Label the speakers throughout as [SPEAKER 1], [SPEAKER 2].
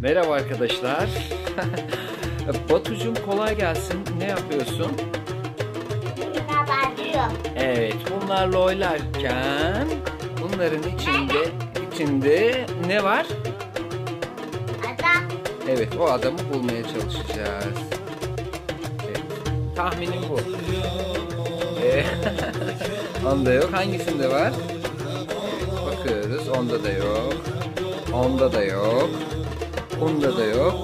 [SPEAKER 1] Merhaba arkadaşlar. Batucuğum kolay gelsin. Ne yapıyorsun?
[SPEAKER 2] Buna başlıyor.
[SPEAKER 1] Evet, bunlarla oynarken bunların içinde içinde ne var?
[SPEAKER 2] Adam
[SPEAKER 1] Evet, o adamı bulmaya çalışacağız. Evet, tahminim bu. Onda yok. Hangisinde var? Bakıyoruz. Onda da yok. Onda da yok. Bunda da yok.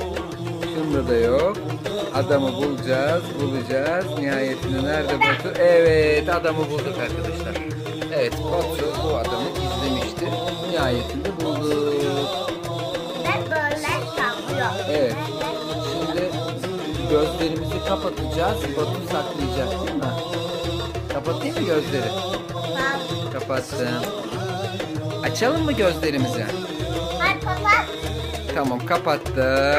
[SPEAKER 1] Şunda da yok. Adamı bulacağız, bulacağız. Nihayetinde nerede Batu? Evet, adamı bulduk arkadaşlar. Evet, Batu bu adamı izlemişti. Nihayetinde bulduk.
[SPEAKER 2] ve böyle saplıyor.
[SPEAKER 1] Evet. Şimdi gözlerimizi kapatacağız. Batu saklayacak değil mi? Kapatayım mı gözleri? Kapattım. Açalım mı gözlerimizi?
[SPEAKER 2] Hadi kapat.
[SPEAKER 1] Tamam kapattı.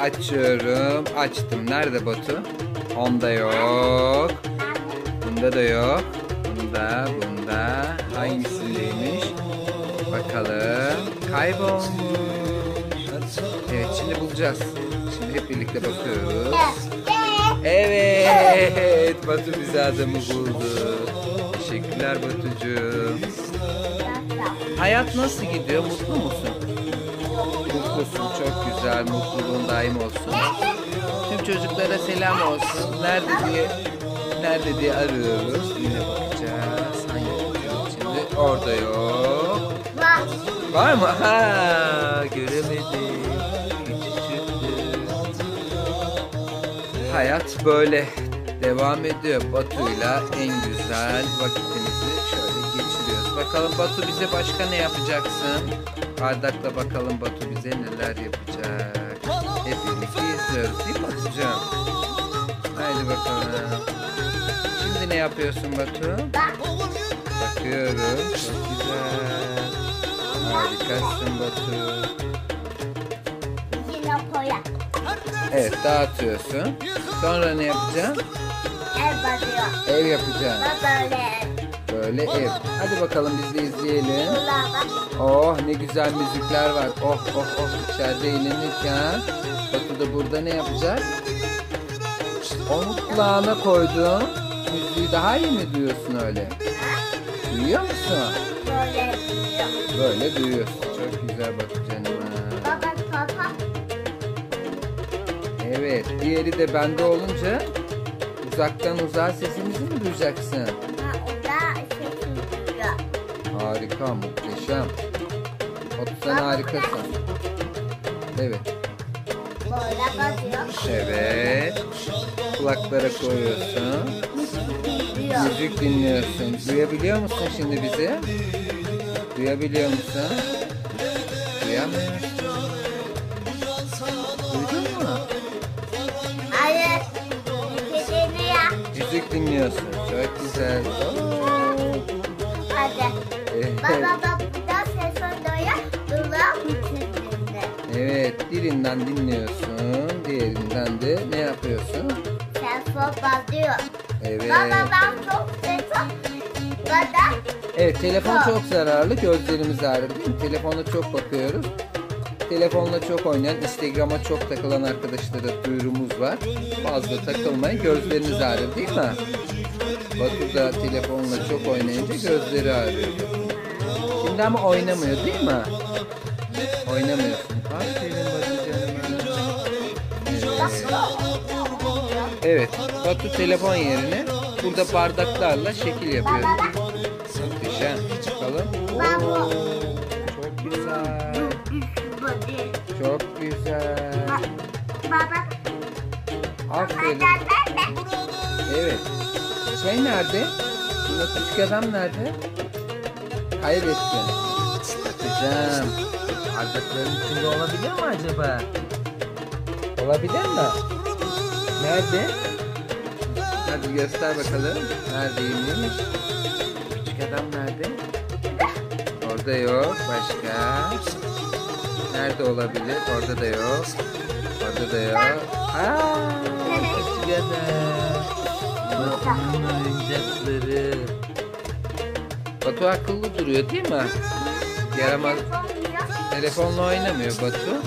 [SPEAKER 1] Açıyorum. Açtım. Nerede Batu? Onda yok. Bunda da yok. Bunda, bunda. Hangisindeymiş? Bakalım. Kaybolmuş. Evet şimdi bulacağız. Şimdi hep birlikte bakıyoruz.
[SPEAKER 2] Evet,
[SPEAKER 1] Batu bize adamı buldu. Teşekkürler Batucuğum. Hayat nasıl gidiyor? Mutlu musun? Mutlusun, çok güzel. Mutluluğun daim olsun. Tüm çocuklara selam olsun. Nerede diye nerede diye arıyoruz. Yine bakacağız. Hangi içinde? Orada yok.
[SPEAKER 2] Bak.
[SPEAKER 1] Var mı? Ha, göremedim. Hayat böyle devam ediyor. Batu'yla en güzel vakitimizi şöyle geçiriyoruz. Bakalım Batu bize başka ne yapacaksın? Bardakla bakalım Batu bize neler yapacak. Hep birlikte izliyoruz değil mi Batucuğum? Haydi bakalım. Şimdi ne yapıyorsun Batu?
[SPEAKER 2] Bak.
[SPEAKER 1] Bakıyorum. Çok güzel. Harikasın Batu. Evet dağıtıyorsun. Sonra ne yapacaksın?
[SPEAKER 2] El basıyor.
[SPEAKER 1] Ev yapacaksın.
[SPEAKER 2] Bak böyle.
[SPEAKER 1] Böyle ev. Hadi bakalım biz de izleyelim.
[SPEAKER 2] Kulağa bak.
[SPEAKER 1] Oh ne güzel müzikler var. Oh oh oh içeride eğlenirken. Batu da burada ne yapacak? Onu kulağına koydum. Müziği daha iyi mi duyuyorsun öyle? Duyuyor musun?
[SPEAKER 2] Böyle yapıyor.
[SPEAKER 1] Böyle duyuyorsun. Çok güzel Batu canım.
[SPEAKER 2] Baba kapat.
[SPEAKER 1] Evet, diğeri de bende olunca uzaktan uzağa sesimizi mi duyacaksın? Harika, muhteşem. Batu sen harikasın. Evet, evet. Kulaklara koyuyorsun. Müzik dinliyorsun. Duyabiliyor musun şimdi bizi? Duyabiliyor musun? Duyamıyorsun. Dinliyorsun. Çok güzel.
[SPEAKER 2] Hadi.
[SPEAKER 1] Evet.
[SPEAKER 2] Baba da ses bütünlüğünde.
[SPEAKER 1] Evet, dilinden dinliyorsun, diğerinden de ne yapıyorsun?
[SPEAKER 2] Telefon basıyor.
[SPEAKER 1] Evet.
[SPEAKER 2] Baba ben çok. Baba
[SPEAKER 1] Evet, telefon çok zararlı, gözlerimiz ağrır değil mi? Telefona çok bakıyoruz. Telefonla çok oynayan, Instagram'a çok takılan arkadaşlara duyurumuz var. Fazla takılmayın, gözleriniz ağrır değil mi? Batu da telefonla çok oynayınca gözleri ağrıyor. Şimdi ama oynamıyor değil mi? Oynamıyorsun. Evet, Batu telefon yerine burada bardaklarla şekil yapıyor.
[SPEAKER 2] Baba.
[SPEAKER 1] Aferin. Evet. Şey nerede? Bunda küçük adam nerede? Kaybettin. Bakacağım. Bardakların içinde olabilir mi acaba? Olabilir mi? Nerede? Hadi göster bakalım. Neredeymiş? Küçük adam nerede? Orada yok. Başka? Nerede olabilir? Orada da yok. Orada da yok. Aa, küçük adam. Batu'nun oyuncakları. Batu akıllı duruyor değil mi? Yaramaz. Telefonla oynamıyor Batu.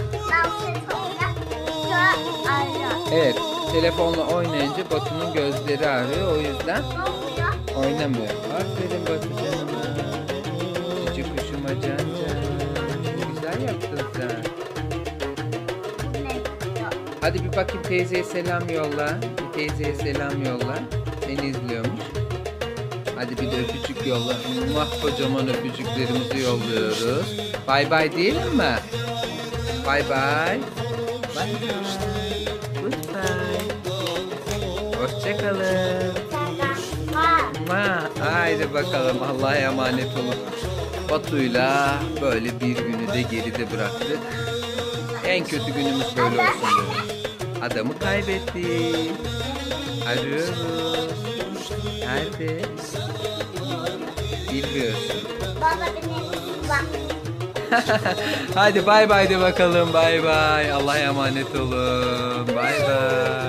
[SPEAKER 1] Evet, telefonla oynayınca Batu'nun gözleri ağrıyor. O yüzden oynamıyor. Aferin Batu canıma. Cici kuşuma can can. Güzel yaptın sen. Hadi bir bakayım teyzeye selam yolla. Bir teyzeye selam yolla. Seni izliyormuş. Hadi bir de öpücük yolla. Muah kocaman öpücüklerimizi yolluyoruz. Bay bay diyelim mi? Bay bay. Bay bay. Hoşçakalın. Ma, haydi bakalım Allah'a emanet olun. Batu'yla böyle bir günü de geride bıraktık. En kötü günümüz böyle olsun dedim. Adamı kaybettik. Arıyoruz. Nerede? Bilmiyorsun.
[SPEAKER 2] Baba benim bak.
[SPEAKER 1] Hadi bay bay de bakalım bay bay. Allah'a emanet olun. Bay bay.